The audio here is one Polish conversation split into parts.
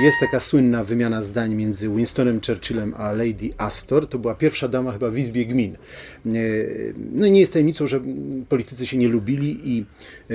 Jest taka słynna wymiana zdań między Winstonem Churchillem a Lady Astor. To była pierwsza dama chyba w Izbie Gmin. E, No i nie jest tajemnicą, że politycy się nie lubili i e,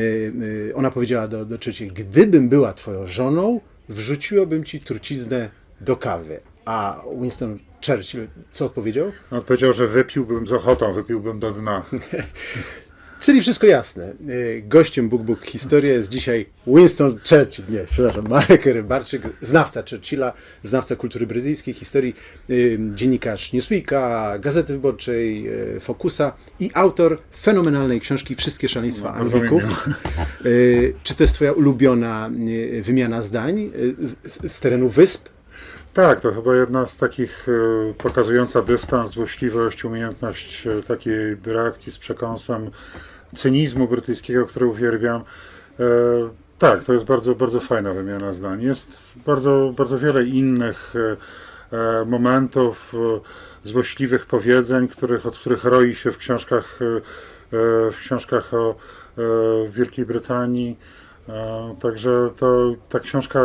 e, ona powiedziała do, do Churchill, gdybym była twoją żoną, wrzuciłabym ci truciznę do kawy. A Winston Churchill co odpowiedział? On powiedział, że wypiłbym z ochotą, wypiłbym do dna. Czyli wszystko jasne. E, Gościem Bóg Bóg Historia jest dzisiaj Winston Churchill, nie, przepraszam, Marek Rybarczyk, znawca Churchilla, znawca kultury brytyjskiej, historii, y, dziennikarz Newsweeka, Gazety Wyborczej, y, Focusa i autor fenomenalnej książki Wszystkie szaleństwa No, Anglików. Y, Czy to jest twoja ulubiona y, wymiana zdań y, z, z, terenu wysp? Tak, to chyba jedna z takich pokazująca dystans, złośliwość, umiejętność takiej reakcji z przekąsem cynizmu brytyjskiego, który uwielbiam. E, tak, to jest bardzo, bardzo fajna wymiana zdań. Jest bardzo, bardzo wiele innych e, e, momentów, złośliwych powiedzeń, których, od których roi się w książkach, w książkach o Wielkiej Brytanii. Także to, ta książka,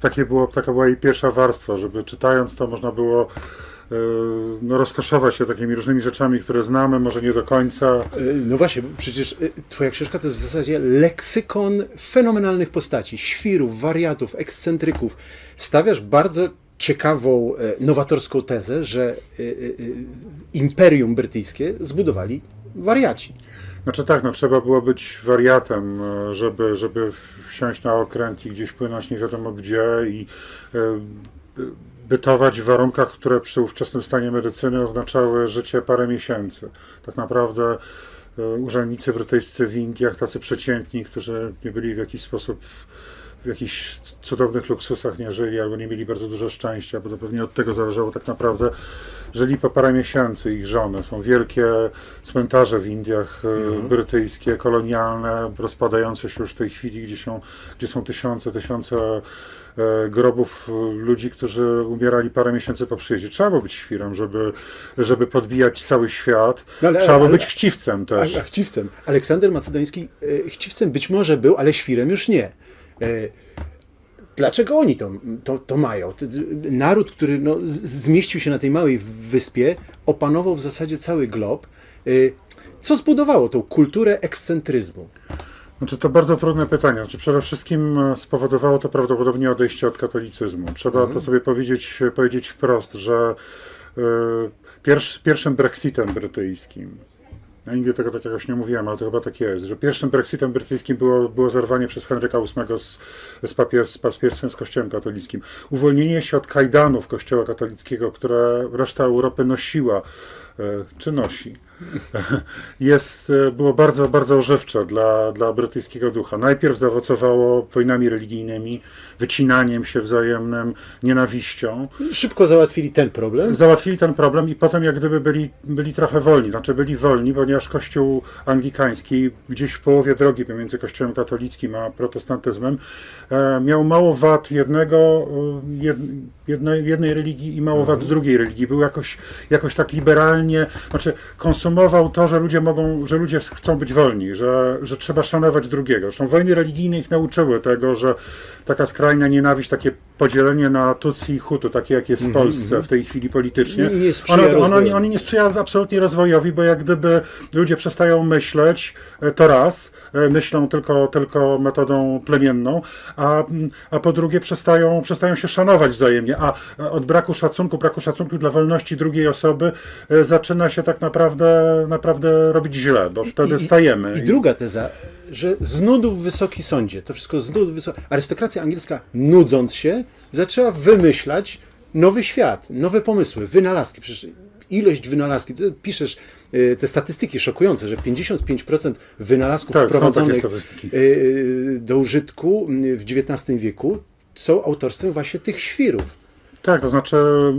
takie było, taka była jej pierwsza warstwa, żeby czytając to można było no, rozkoszować się takimi różnymi rzeczami, które znamy, może nie do końca. Y, No właśnie, przecież y, twoja książka to jest w zasadzie leksykon fenomenalnych postaci, świrów, wariatów, ekscentryków. Stawiasz bardzo ciekawą, e, nowatorską tezę, że imperium brytyjskie zbudowali wariaci. Znaczy tak, no trzeba było być wariatem, e, żeby, żeby wsiąść na okręt i gdzieś płynąć nie wiadomo gdzie i e, bytować w warunkach, które przy ówczesnym stanie medycyny oznaczały życie parę miesięcy. Tak naprawdę e, urzędnicy brytyjscy w Indiach, tacy przeciętni, którzy nie byli w jakiś sposób w jakichś cudownych luksusach nie żyli albo nie mieli bardzo dużo szczęścia, bo to pewnie od tego zależało tak naprawdę. Żyli po parę miesięcy ich żony. Są wielkie cmentarze w Indiach e, brytyjskie, kolonialne, rozpadające się już w tej chwili, gdzie są, gdzie są tysiące, tysiące grobów e, ludzi, którzy umierali parę miesięcy po przyjeździe. Trzeba było być świrem, żeby, żeby podbijać cały świat. No ale- Trzeba było ale- być chciwcem też. A, a chciwcem. Aleksander Macedoński e, chciwcem być może był, ale świrem już nie. E, Dlaczego oni to, to, to mają? Naród, który no, zmieścił się na tej małej wyspie, opanował w zasadzie cały glob. E, Co zbudowało tą kulturę ekscentryzmu? Znaczy to bardzo trudne pytanie. Znaczy przede wszystkim e, spowodowało to prawdopodobnie odejście od katolicyzmu. Trzeba to sobie powiedzieć, powiedzieć wprost, że e, pierwsz, pierwszym Brexitem brytyjskim, ja nigdy tego tak jakoś nie mówiłem, ale to chyba tak jest, że pierwszym Brexitem brytyjskim było, było zerwanie przez Henryka VIII z, z, papie, z papiestwem, z kościołem katolickim. Uwolnienie się od kajdanów kościoła katolickiego, które reszta Europy nosiła, e, czy nosi jest, e, było bardzo, bardzo ożywcze dla, dla brytyjskiego ducha. Najpierw zaowocowało wojnami religijnymi, wycinaniem się wzajemnym, nienawiścią. Szybko załatwili ten problem. Załatwili ten problem i potem jak gdyby byli, byli trochę wolni. Znaczy byli wolni, ponieważ kościół anglikański gdzieś w połowie drogi pomiędzy kościołem katolickim a protestantyzmem e, miał mało wad jednego, e, jed, jednej, jednej religii i mało wad drugiej religii. Był jakoś, jakoś tak liberalnie, znaczy konsumował to, że ludzie mogą, że ludzie chcą być wolni, że, że trzeba szanować drugiego. Zresztą wojny religijne ich nauczyły tego, że taka skrajna nienawiść, takie podzielenie na Tutsi i Hutu, takie jak jest w Polsce w tej chwili politycznie, Nie- ono, ono, rozwojowi. nie- sprzyja absolutnie rozwojowi, bo jak gdyby ludzie przestają myśleć, e, to raz, e, myślą tylko, tylko metodą plemienną, a, a po drugie przestają, przestają się szanować wzajemnie, a e, od braku szacunku, braku szacunku dla wolności drugiej osoby e, zaczyna się tak naprawdę, naprawdę robić źle, bo wtedy stajemy. I druga teza, że z nudów wysoki sądzie, to wszystko z nudów wysoki. Arystokracja angielska, nudząc się, zaczęła wymyślać nowy świat, nowe pomysły, wynalazki. Przecież ilość wynalazki, ty piszesz y, te statystyki szokujące, że 55% wynalazków Tak, wprowadzonych y, do użytku w XIX wieku są autorstwem właśnie tych świrów. Tak, to znaczy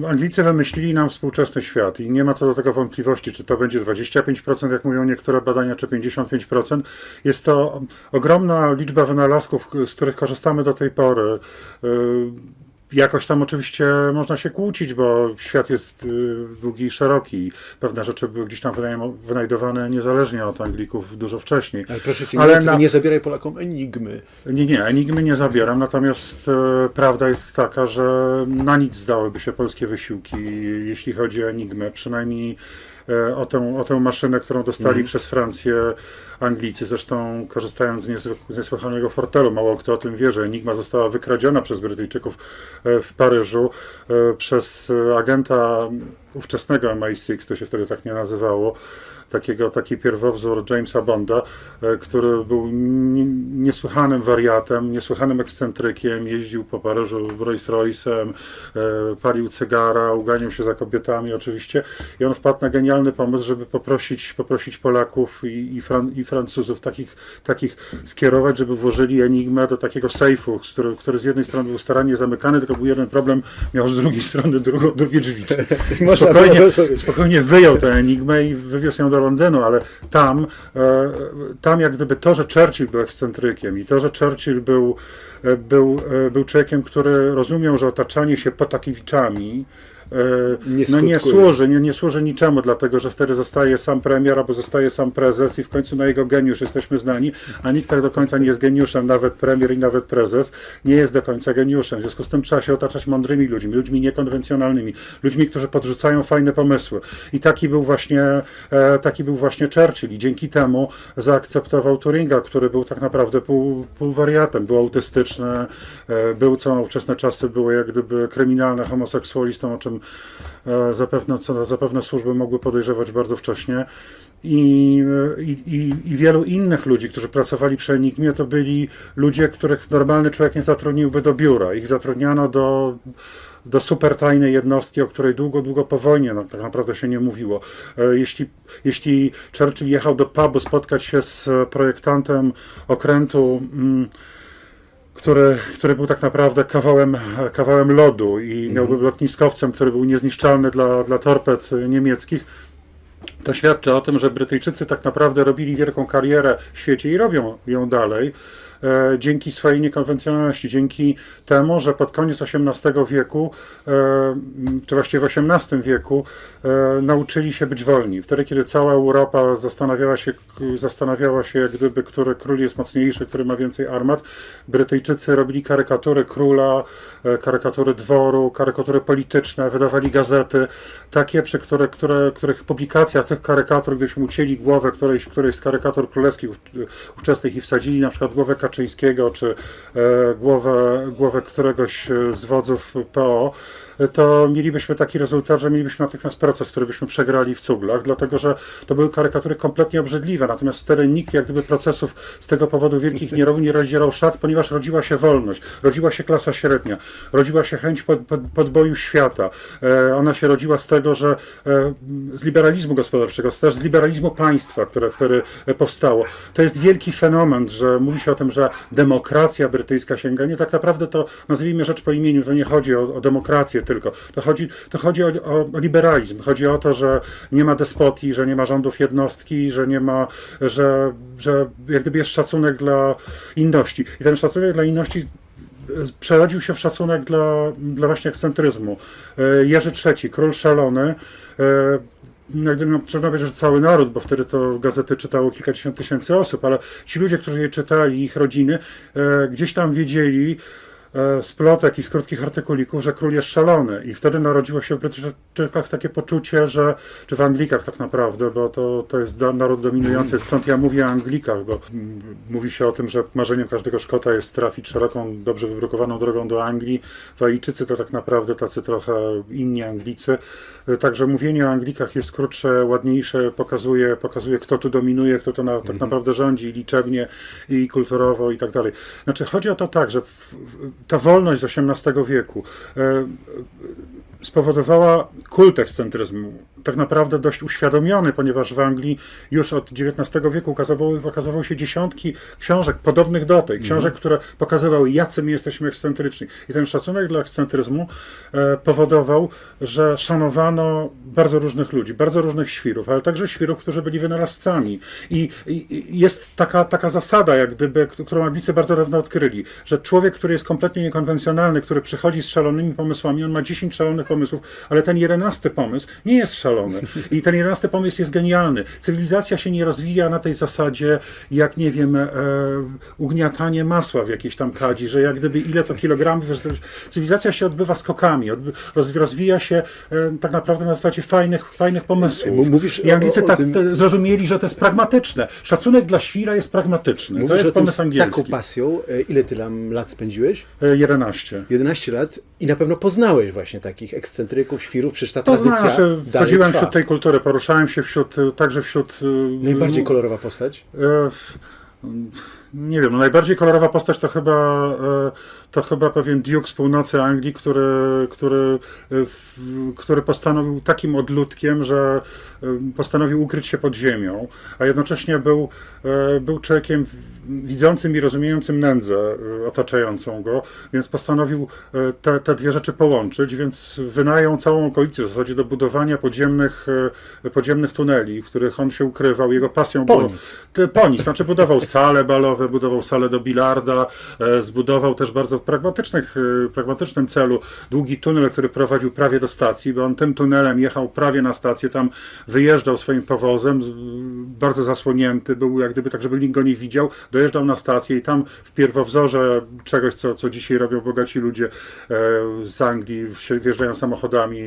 Anglicy wymyślili nam współczesny świat i nie ma co do tego wątpliwości, czy to będzie 25%, jak mówią niektóre badania, czy 55%. Jest to ogromna liczba wynalazków, z których korzystamy do tej pory. Jakoś tam oczywiście można się kłócić, bo świat jest y, długi i szeroki. Pewne rzeczy były gdzieś tam wynajdowane niezależnie od Anglików dużo wcześniej. Ale proszę cię, Ale nie, na- nie zabieraj Polakom enigmy. Nie, nie, enigmy nie zabieram, natomiast e, prawda jest taka, że na nic zdałyby się polskie wysiłki, jeśli chodzi o enigmę. Przynajmniej o tę, o tę maszynę, którą dostali przez Francję Anglicy, zresztą korzystając z niezwyk- z niesłychanego fortelu. Mało kto o tym wie, że enigma została wykradziona przez Brytyjczyków e, w Paryżu e, przez e, agenta ówczesnego MI6, to się wtedy tak nie nazywało, takiego, taki pierwowzór Jamesa Bonda, e, który był nie- niesłychanym wariatem, niesłychanym ekscentrykiem, jeździł po Paryżu Rolls Royce'em, e, palił cygara, uganiał się za kobietami oczywiście i on wpadł na genialny pomysł, żeby poprosić, poprosić Polaków i, i, Fran, i Francuzów takich, takich skierować, żeby włożyli enigmę do takiego sejfu, który, który z jednej strony był starannie zamykany, tylko był jeden problem, miał z drugiej strony drugą, drugie drzwi. Można Spokojnie, spokojnie wyjął tę enigmę i wywiózł ją do Londynu, ale tam, e, tam jak gdyby to, że Churchill był ekscentrykiem i to, że Churchill był, e, był, e, był człowiekiem, który rozumiał, że otaczanie się potakiewiczami Nie no nie służy, nie, nie służy niczemu, dlatego że wtedy zostaje sam premier albo zostaje sam prezes i w końcu na jego geniusz jesteśmy znani, a nikt tak do końca nie jest geniuszem, nawet premier i nawet prezes nie jest do końca geniuszem. W związku z tym trzeba się otaczać mądrymi ludźmi, ludźmi niekonwencjonalnymi, ludźmi, którzy podrzucają fajne pomysły. I taki był właśnie, e, taki był właśnie Churchill i dzięki temu zaakceptował Turinga, który był tak naprawdę pół, półwariatem, był autystyczny, e, był co ówczesne czasy były jak gdyby kryminalne homoseksualistą, o czym e, zapewne, co zapewne służby mogły podejrzewać bardzo wcześnie. I, e, i, i, I wielu innych ludzi, którzy pracowali przy Enigmie, to byli ludzie, których normalny człowiek nie zatrudniłby do biura. Ich zatrudniano do, do super tajnej jednostki, o której długo, długo po wojnie no, tak naprawdę się nie mówiło. E, Jeśli, jeśli Churchill jechał do pubu spotkać się z projektantem okrętu, mm, który, który był tak naprawdę kawałem, kawałem lodu i miał był lotniskowcem, który był niezniszczalny dla, dla torped niemieckich, to świadczy o tym, że Brytyjczycy tak naprawdę robili wielką karierę w świecie i robią ją dalej dzięki swojej niekonwencjonalności, dzięki temu, że pod koniec XVIII wieku, e, czy właściwie w XVIII wieku, e, nauczyli się być wolni. Wtedy, kiedy cała Europa zastanawiała się, zastanawiała się jak gdyby, który król jest mocniejszy, który ma więcej armat, Brytyjczycy robili karykatury króla, e, karykatury dworu, karykatury polityczne, wydawali gazety, takie, przy które, które, których publikacja tych karykatur, gdyśmy ucięli głowę którejś, którejś z karykatur królewskich ów- ówczesnych i wsadzili na przykład głowę Kaczyńskiego, czy e, głowę, głowę któregoś e, z wodzów PO, to mielibyśmy taki rezultat, że mielibyśmy natychmiast proces, który byśmy przegrali w cuglach, dlatego że to były karykatury kompletnie obrzydliwe, natomiast wtedy nikt jak gdyby procesów z tego powodu wielkich nie robił, nie rozdzierał szat, ponieważ rodziła się wolność, rodziła się klasa średnia, rodziła się chęć pod, pod, podboju świata. E, ona się rodziła z tego, że e, z liberalizmu gospodarczego, też z liberalizmu państwa, które wtedy e, powstało. To jest wielki fenomen, że mówi się o tym, że demokracja brytyjska sięga. Nie tak naprawdę to nazwijmy rzecz po imieniu, to nie chodzi o, o demokrację tylko. To chodzi, to chodzi o, o, liberalizm. Chodzi o to, że nie ma despotii, że nie ma rządów jednostki, że nie ma, że, że jak gdyby jest szacunek dla inności. I ten szacunek dla inności przerodził się w szacunek dla, dla właśnie ekscentryzmu. E, Jerzy III, król szalony, e, jak gdyby można powiedzieć, że cały naród, bo wtedy to gazety czytało kilkadziesiąt tysięcy osób, ale ci ludzie, którzy je czytali, ich rodziny, e, gdzieś tam wiedzieli e, z plotek i z krótkich artykulików, że król jest szalony. I wtedy narodziło się w Brytyjczykach takie poczucie, że, czy w Anglikach tak naprawdę, bo to, to jest naród dominujący, stąd ja mówię o Anglikach, bo mm, mówi się o tym, że marzeniem każdego Szkota jest trafić szeroką, dobrze wybrukowaną drogą do Anglii. Walijczycy to tak naprawdę tacy trochę inni Anglicy. E, Także mówienie o Anglikach jest krótsze, ładniejsze, pokazuje, pokazuje kto tu dominuje, kto to na, tak naprawdę rządzi liczebnie, i kulturowo i tak dalej. Znaczy chodzi o to tak, że w, w, ta wolność z XVIII wieku e, spowodowała kult ekscentryzmu. Tak naprawdę dość uświadomiony, ponieważ w Anglii już od XIX wieku ukazywały, się dziesiątki książek podobnych do tej, książek, które pokazywały, jacy my jesteśmy ekscentryczni. I ten szacunek dla ekscentryzmu e, powodował, że szanowano bardzo różnych ludzi, bardzo różnych świrów, ale także świrów, którzy byli wynalazcami. I, i i jest taka, taka zasada, jak gdyby, którą Anglicy bardzo dawno odkryli, że człowiek, który jest kompletnie niekonwencjonalny, który przychodzi z szalonymi pomysłami, on ma 10 szalonych pomysłów, ale ten jedenasty pomysł nie jest szalony. I ten jedenasty pomysł jest genialny. Cywilizacja się nie rozwija na tej zasadzie, jak nie wiem, e, ugniatanie masła w jakiejś tam kadzi, że jak gdyby ile to kilogramów. Cywilizacja się odbywa skokami, odby, roz, rozwija się e, tak naprawdę na zasadzie fajnych, fajnych pomysłów. Mówisz I Anglicy o- o tak tym- zrozumieli, że to jest pragmatyczne. Szacunek dla świra jest pragmatyczny. Mówisz to jest pomysł z taką angielski. pasją. E, Ile ty tam lat spędziłeś? E, 11. 11 lat i na pewno poznałeś właśnie takich ekscentryków, świrów, przecież ta To tradycja znaczy, dalej wchodziłem trwa. wśród tej kultury, poruszałem się wśród, także wśród... e, Najbardziej kolorowa postać? Nie wiem, no najbardziej kolorowa postać to chyba, e, to chyba pewien Duke z północy Anglii, który, który, e, który postanowił takim odludkiem, że e, postanowił ukryć się pod ziemią, a jednocześnie był, był człowiekiem widzącym i rozumiejącym nędzę otaczającą go, więc postanowił te, te dwie rzeczy połączyć, więc wynajął całą okolicę w zasadzie do budowania podziemnych, podziemnych tuneli, w których on się ukrywał. Jego pasją było... Ponic, znaczy budował sale balowe, budował salę do bilarda, e, zbudował też bardzo w pragmatycznych, e, pragmatycznym celu długi tunel, który prowadził prawie do stacji, bo on tym tunelem jechał prawie na stację, tam wyjeżdżał swoim powozem, bardzo zasłonięty, był jak gdyby tak, żeby nikt go nie widział, dojeżdżał na stację i tam w pierwowzorze czegoś, co, co dzisiaj robią bogaci ludzie e, z Anglii, wjeżdżają samochodami,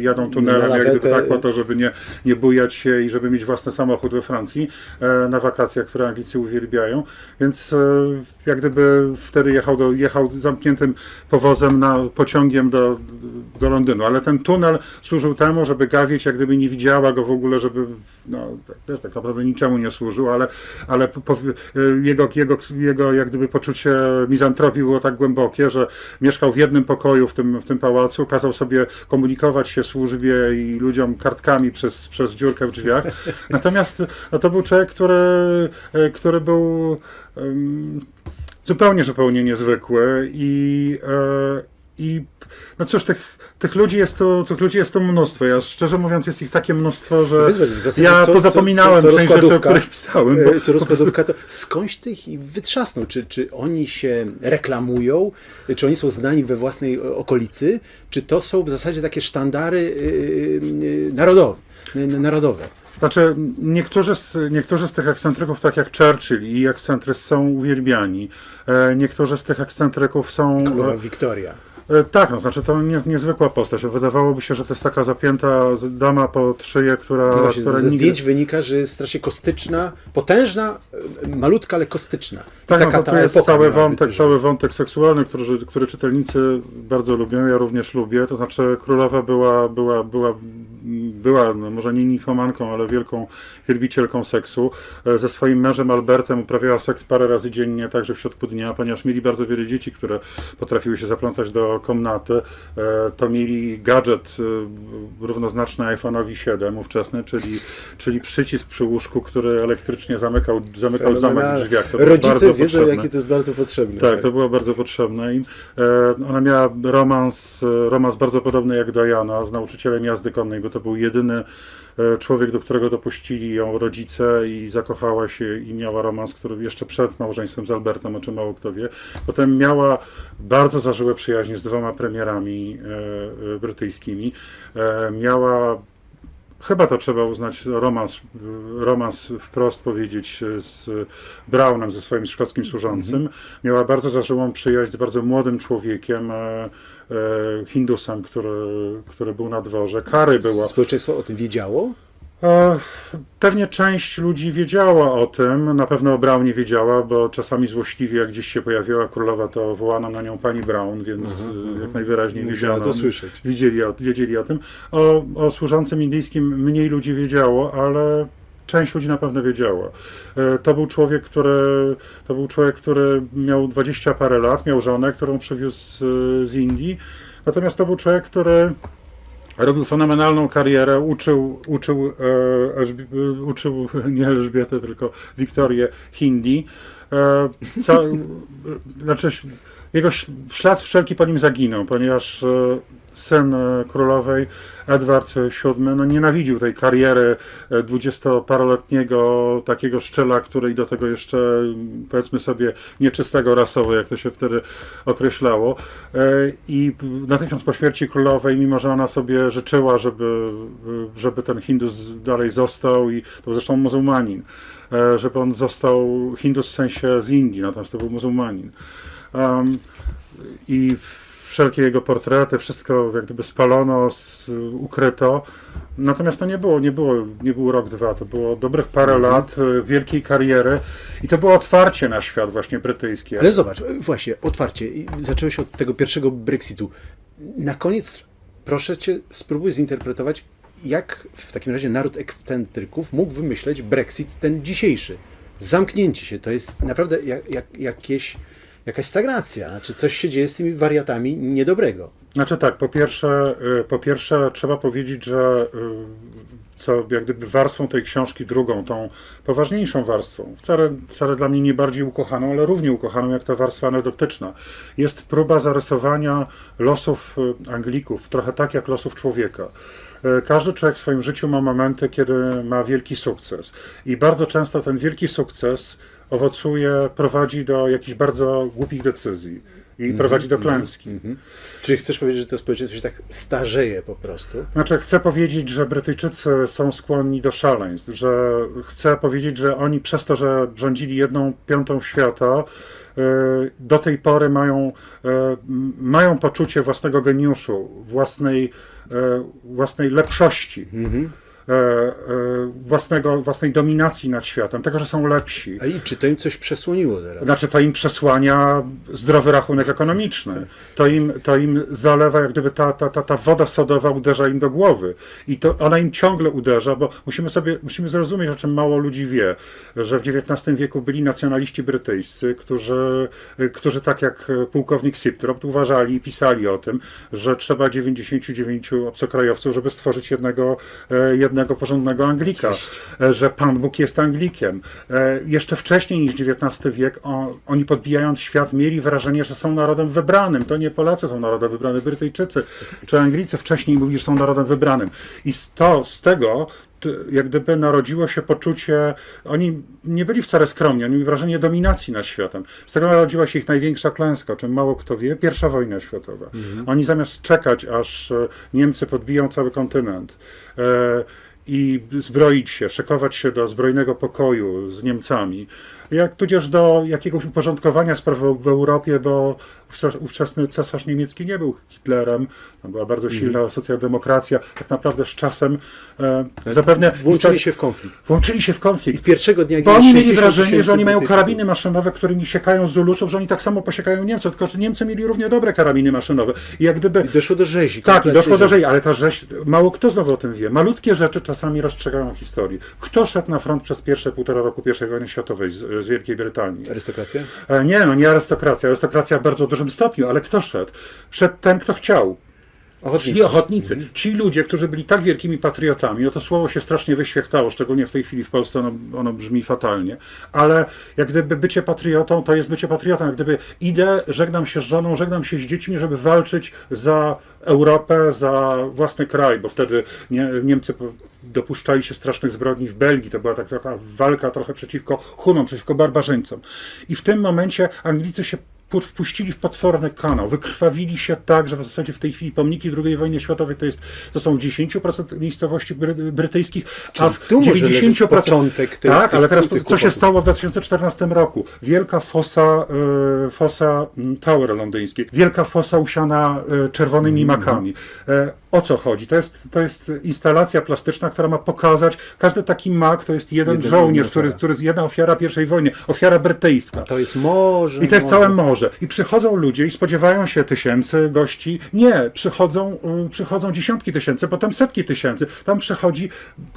jadą tunelem, Na jak gdyby tak po to, żeby nie, nie bujać się i żeby mieć własny samochód we Francji na wakacjach, które Anglicy uwielbiają. Więc e, jak gdyby wtedy jechał, do, jechał zamkniętym powozem na, pociągiem do, do Londynu. Ale ten tunel służył temu, żeby gawieć, jak gdyby nie widziała go w ogóle, żeby no, tak, też tak naprawdę niczemu nie służył, ale, ale po, jego, jego, jego jak gdyby poczucie mizantropii było tak głębokie, że mieszkał w jednym pokoju w tym, w tym pałacu, kazał sobie komunikować się służbie i ludziom kartkami przez, przez dziurkę w drzwiach. Natomiast no, to był człowiek, który, e, który był zupełnie, zupełnie niezwykły i, e, i no cóż, tych, tych ludzi jest tu, tych ludzi jest tu mnóstwo. Ja szczerze mówiąc jest ich takie mnóstwo, że zasadzie ja co- pozapominałem co- co część rzeczy, o których pisałem. bo E, Co po prostu- rozkładówka, to skądś tych i wytrzasnął? Czy, czy oni się reklamują? Czy oni są znani we własnej okolicy? Czy to są w zasadzie takie sztandary yy, yy, narodowe? Narodowe? Znaczy, niektórzy z, niektórzy z tych ekscentryków, tak jak Churchill i ekscentrys, są uwielbiani. E, niektórzy z tych ekscentryków są. Królowa Wiktoria. E, tak, no, znaczy to nie, niezwykła postać. Wydawało by się, że to jest taka zapięta dama pod szyję, która, No właśnie, która ze nigdy... zdjęć wynika, że jest strasznie kostyczna, potężna, e, malutka, ale kostyczna. I Tak, taka no, to jest cały wątek, być, cały wątek seksualny, który, który czytelnicy bardzo lubią, ja również lubię. To znaczy królowa była, była, była, była no, może nie ninfomanką, ale wielką wielbicielką seksu. E, Ze swoim mężem Albertem uprawiała seks parę razy dziennie, także w środku dnia, ponieważ mieli bardzo wiele dzieci, które potrafiły się zaplątać do komnaty. E, To mieli gadżet e, równoznaczny iPhone'owi 7 ówczesny, czyli, czyli przycisk przy łóżku, który elektrycznie zamykał, zamykał zamek w drzwiach. To Rodzice bardzo wiedzą, potrzebne. jakie to jest bardzo potrzebne. Tak, to było bardzo potrzebne im. E, Ona miała romans, romans bardzo podobny jak Diana z nauczycielem jazdy konnej, bo to był jedyny e, człowiek, do którego dopuścili ją rodzice i zakochała się i miała romans, który jeszcze przed małżeństwem z Albertem, o czym mało kto wie. Potem miała bardzo zażyłe przyjaźnie z dwoma premierami e, e, brytyjskimi. Miała Chyba to trzeba uznać romans, romans wprost powiedzieć z Brownem, ze swoim szkockim służącym. Miała bardzo zażyłą przyjaźń z bardzo młodym człowiekiem, e, e, Hindusem, który, który był na dworze. Kary była. Społeczeństwo o tym wiedziało? E, Pewnie część ludzi wiedziała o tym, na pewno o Brownie wiedziała, bo czasami złośliwie, jak gdzieś się pojawiła królowa, to wołano na nią pani Brown, więc e, jak najwyraźniej wiedziano. to słyszeć. Wiedzieli o, wiedzieli o tym. O, o służącym indyjskim mniej ludzi wiedziało, ale część ludzi na pewno wiedziała. E, To był człowiek, który, to był człowiek, który miał dwadzieścia parę lat, miał żonę, którą przywiózł z, z Indii. Natomiast to był człowiek, który Robił fenomenalną karierę, uczył, uczył, e, Elżbi- e, uczył nie Elżbietę, tylko Wiktorię hindi. E, ca, znaczy, jego ślad wszelki po nim zaginął, ponieważ syn e, królowej, Edward VII, no nienawidził tej kariery e, dwudziestoparoletniego takiego szczyla, który i do tego jeszcze, powiedzmy sobie, nieczystego rasowo, jak to się wtedy określało. E, I natychmiast po śmierci królowej, mimo że ona sobie życzyła, żeby, żeby ten Hindus dalej został, i to był zresztą muzułmanin, żeby on został Hindus w sensie z Indii, natomiast to był muzułmanin. Um, I wszelkie jego portrety, wszystko jak gdyby spalono, ukryto. Natomiast to nie było, nie było, nie był rok, dwa, to było dobrych parę lat e, wielkiej kariery i to było otwarcie na świat właśnie brytyjski. Ale zobacz, właśnie, otwarcie. I Zaczęłeś od tego pierwszego Brexitu. Na koniec, proszę cię, spróbuj zinterpretować, jak w takim razie naród ekscentryków mógł wymyśleć Brexit ten dzisiejszy. Zamknięcie się, to jest naprawdę jak, jak, jakieś, jakaś stagnacja. Znaczy coś się dzieje z tymi wariatami niedobrego. Znaczy tak, po pierwsze, y, po pierwsze trzeba powiedzieć, że y, co jak gdyby warstwą tej książki drugą, tą poważniejszą warstwą, wcale, wcale dla mnie nie bardziej ukochaną, ale równie ukochaną jak ta warstwa anegdotyczna, jest próba zarysowania losów y, Anglików, trochę tak jak losów człowieka. Każdy człowiek w swoim życiu ma momenty, kiedy ma wielki sukces i bardzo często ten wielki sukces owocuje, prowadzi do jakichś bardzo głupich decyzji i prowadzi do klęski. Czy chcesz powiedzieć, że to społeczeństwo się tak starzeje po prostu? Znaczy, chcę powiedzieć, że Brytyjczycy są skłonni do szaleństw, że chcę powiedzieć, że oni przez to, że rządzili jedną piątą świata, y, do tej pory mają, y, mają poczucie własnego geniuszu, własnej, y, własnej lepszości, y, y, własnego, własnej dominacji nad światem, tego, że są lepsi. A i czy to im coś przesłoniło teraz? Znaczy, to im przesłania zdrowy rachunek ekonomiczny. To im, to im zalewa, jak gdyby ta, ta, ta, ta woda sodowa uderza im do głowy. I to ona im ciągle uderza, bo musimy sobie, musimy zrozumieć, o czym mało ludzi wie, że w XIX wieku byli nacjonaliści brytyjscy, którzy, którzy tak jak pułkownik Siptrop uważali i pisali o tym, że trzeba 99 obcokrajowców, żeby stworzyć jednego, e, jednego porządnego Anglika, e, że Pan Bóg jest Anglikiem. E, Jeszcze wcześniej niż XIX wiek oni podbijając świat mieli wrażenie, że są narodem wybranym. To nie Polacy są narodem wybranym, Brytyjczycy czy Anglicy wcześniej mówili, że są narodem wybranym. I z, to, z tego jak gdyby narodziło się poczucie, oni nie byli wcale skromni, oni mieli wrażenie dominacji nad światem. Z tego narodziła się ich największa klęska, o czym mało kto wie, pierwsza wojna światowa. Oni zamiast czekać, aż e, Niemcy podbiją cały kontynent, e, i zbroić się, szykować się do zbrojnego pokoju z Niemcami, jak tudzież do jakiegoś uporządkowania spraw w Europie, bo ówcze- ówczesny cesarz niemiecki nie był Hitlerem, tam była bardzo silna socjaldemokracja, tak naprawdę z czasem e, zapewne Włączyli się w konflikt. włączyli się w konflikt. Pierwszego dnia Bo oni mieli 60 wrażenie, że oni mają karabiny maszynowe, którymi siekają Zulusów, że oni tak samo posiekają Niemców, tylko że Niemcy mieli równie dobre karabiny maszynowe. I jak gdyby I doszło do rzezi. tak, i doszło do rzezi. rzezi, ale ta rzeź, mało kto znowu o tym wie. Malutkie rzeczy czasami rozstrzygają historię. Kto szedł na front przez pierwsze półtora roku I wojny światowej z, z Wielkiej Brytanii? Arystokracja? E, Nie, no nie arystokracja. Arystokracja w bardzo dużym stopniu, ale kto szedł? Szedł ten, kto chciał. Ochotnicy. Ci ochotnicy, ci ludzie, którzy byli tak wielkimi patriotami, no to słowo się strasznie wyświechtało, szczególnie w tej chwili w Polsce ono, ono brzmi fatalnie, ale jak gdyby bycie patriotą to jest bycie patriotą, jak gdyby idę, żegnam się z żoną, żegnam się z dziećmi, żeby walczyć za Europę, za własny kraj, bo wtedy nie, Niemcy dopuszczali się strasznych zbrodni w Belgii, to była tak, taka walka trochę przeciwko Hunom, przeciwko barbarzyńcom. I w tym momencie Anglicy się wpuścili w potworny kanał, wykrwawili się tak, że w zasadzie w tej chwili pomniki II wojny światowej to, jest, to są w 10% miejscowości bry, brytyjskich, a Czyli w może leżeć 90%... początek tych- tak, tych- ale teraz tych co się stało w 2014 roku? Wielka fosa, y, fosa mm, Tower londyńskiej, wielka fosa usiana y, czerwonymi Mhm. makami. O co chodzi? To jest, to jest instalacja plastyczna, która ma pokazać, każdy taki mak to jest jeden, Jeden- żołnierz, który, ofiara. który jest jedna ofiara pierwszej wojny, ofiara brytyjska. To jest morze. I to jest morze. całe morze. I przychodzą ludzie i spodziewają się tysięcy gości. Nie, przychodzą, y, przychodzą dziesiątki tysięcy, potem setki tysięcy. Tam przychodzi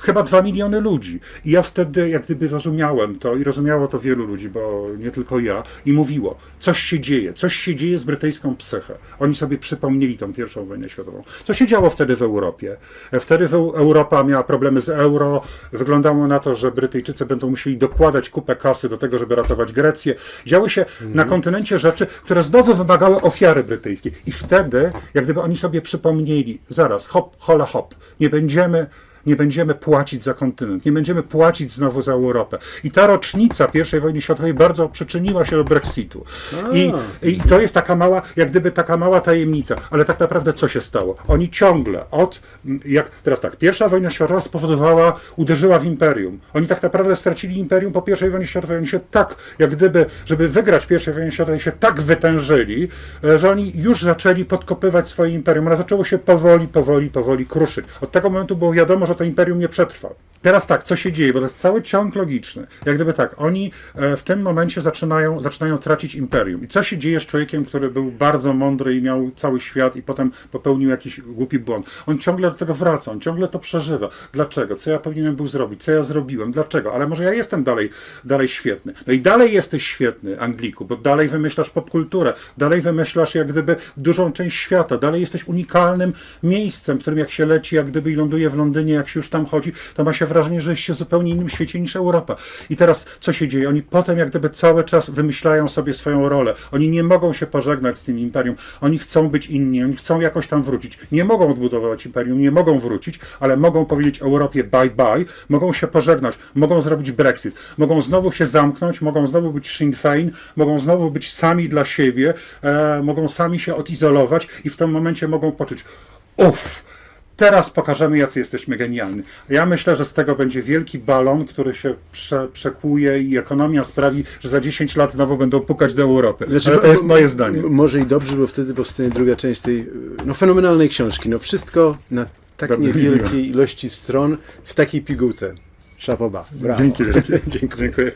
chyba dwa miliony ludzi. I ja wtedy jak gdyby rozumiałem to i rozumiało to wielu ludzi, bo nie tylko ja, i mówiło, coś się dzieje, coś się dzieje z brytyjską psychę. Oni sobie przypomnieli tą pierwszą wojnę światową. Co się działo działo wtedy w Europie? Wtedy Europa miała problemy z euro. Wyglądało na to, że Brytyjczycy będą musieli dokładać kupę kasy do tego, żeby ratować Grecję. Działy się na kontynencie rzeczy, które znowu wymagały ofiary brytyjskiej. I wtedy, jak gdyby oni sobie przypomnieli, zaraz, hop, hola hop, nie będziemy nie będziemy płacić za kontynent, nie będziemy płacić znowu za Europę. I ta rocznica I wojny światowej bardzo przyczyniła się do Brexitu. I, I to jest taka mała, jak gdyby taka mała tajemnica. Ale tak naprawdę co się stało? Oni ciągle od, jak teraz tak, pierwsza wojna światowa spowodowała, uderzyła w imperium. Oni tak naprawdę stracili imperium po I wojnie światowej. Oni się tak, jak gdyby, żeby wygrać w I wojnie światowej, się tak wytężyli, e, że oni już zaczęli podkopywać swoje imperium. Ono zaczęło się powoli, powoli, powoli kruszyć. Od tego momentu było wiadomo, że to imperium nie przetrwa. Teraz tak, co się dzieje, bo to jest cały ciąg logiczny. Jak gdyby tak, oni e, w tym momencie zaczynają, zaczynają tracić imperium. I co się dzieje z człowiekiem, który był bardzo mądry i miał cały świat i potem popełnił jakiś głupi błąd? On ciągle do tego wraca, on ciągle to przeżywa. Dlaczego? Co ja powinienem był zrobić? Co ja zrobiłem? Dlaczego? Ale może ja jestem dalej, dalej świetny. No i dalej jesteś świetny, Angliku, bo dalej wymyślasz popkulturę, dalej wymyślasz jak gdyby dużą część świata, dalej jesteś unikalnym miejscem, w którym jak się leci, jak gdyby i ląduje w Londynie, jak się już tam chodzi, to ma się wrażenie, że jesteście w zupełnie innym świecie niż Europa. I teraz co się dzieje? Oni potem jak gdyby cały czas wymyślają sobie swoją rolę. Oni nie mogą się pożegnać z tym imperium. Oni chcą być inni, oni chcą jakoś tam wrócić. Nie mogą odbudować imperium, nie mogą wrócić, ale mogą powiedzieć Europie bye bye, mogą się pożegnać, mogą zrobić Brexit, mogą znowu się zamknąć, mogą znowu być Sinn Fein, mogą znowu być sami dla siebie, e, mogą sami się odizolować i w tym momencie mogą poczuć uff, Teraz pokażemy, jacy jesteśmy genialni. Ja myślę, że z tego będzie wielki balon, który się prze, przekłuje i ekonomia sprawi, że za 10 lat znowu będą pukać do Europy. Znaczy, Ale to jest moje zdanie. Może i dobrze, bo wtedy powstanie druga część tej no, fenomenalnej książki. No wszystko na tak Bardzo niewielkiej ilości stron w takiej pigułce. Szapoba. Brawo. Dzięki wielkie. Dziękuję. Dziękuję.